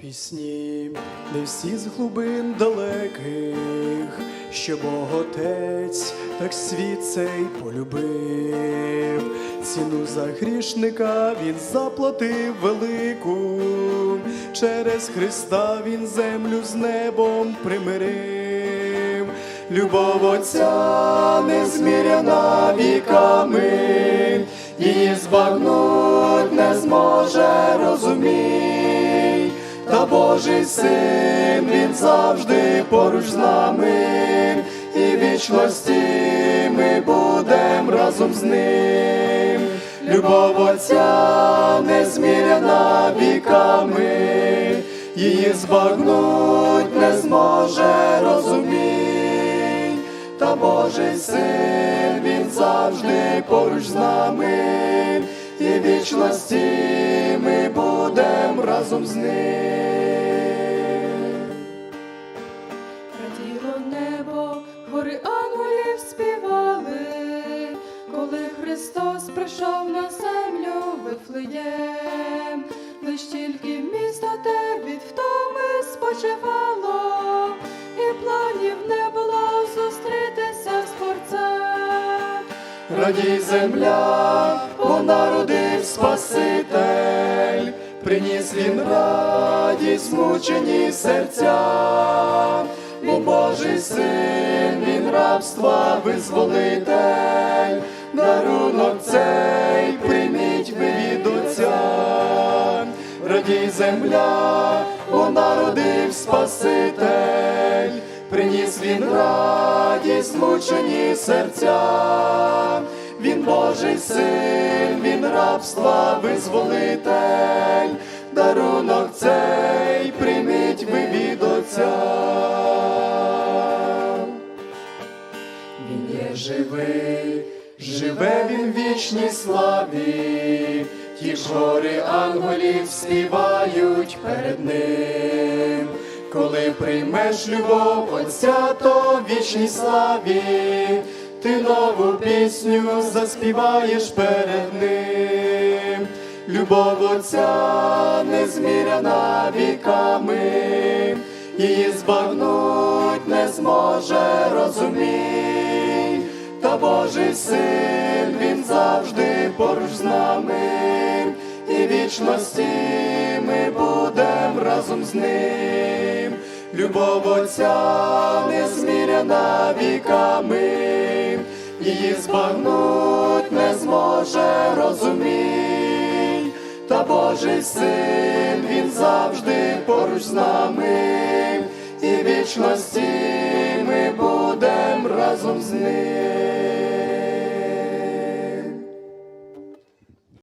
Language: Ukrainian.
пісні, не всі з глибин далеких, що Бог Отець так світ цей полюбив, ціну за грішника він заплатив велику, через Христа він землю з небом примирив, любов Отця незміряна віками, її збагнуть не зможе Божий син він завжди поруч з нами, і вічності ми будем разом з ним. Любов Отця незміряна віками, її збагнуть не зможе розумій, та Божий син він завжди поруч з нами, і вічності будем разом з ним. Раділо небо, гори ангелів співали, коли Христос прийшов на землю Вифлеєм, лиш тільки місто те від втоми спочивало, і планів не було зустрітися з творцем. Радій земля, бо народив Спаситель, приніс він радість, мучені серця, бо Божий син, він рабства визволитель, дарунок цей прийміть ви від Отця. Радій земля, бо народив Спаситель, приніс він радість, мучені серця, він Божий син, рабства визволитель, дарунок цей прийміть ви від Отця. Він є живий, живе він в вічній славі, ті ж гори ангелів співають перед ним. Коли приймеш любов Отця, то в вічній славі, ти нову пісню заспіваєш перед ним. Любов Отця незміряна віками, її збагнуть не зможе розумій, та Божий син, він завжди поруч з нами, і вічності ми будем разом з ним. Любов Отця незміряна віками, її збагнуть не зможе розумій, та Божий син, він завжди поруч з нами, і вічності ми будем разом з ним.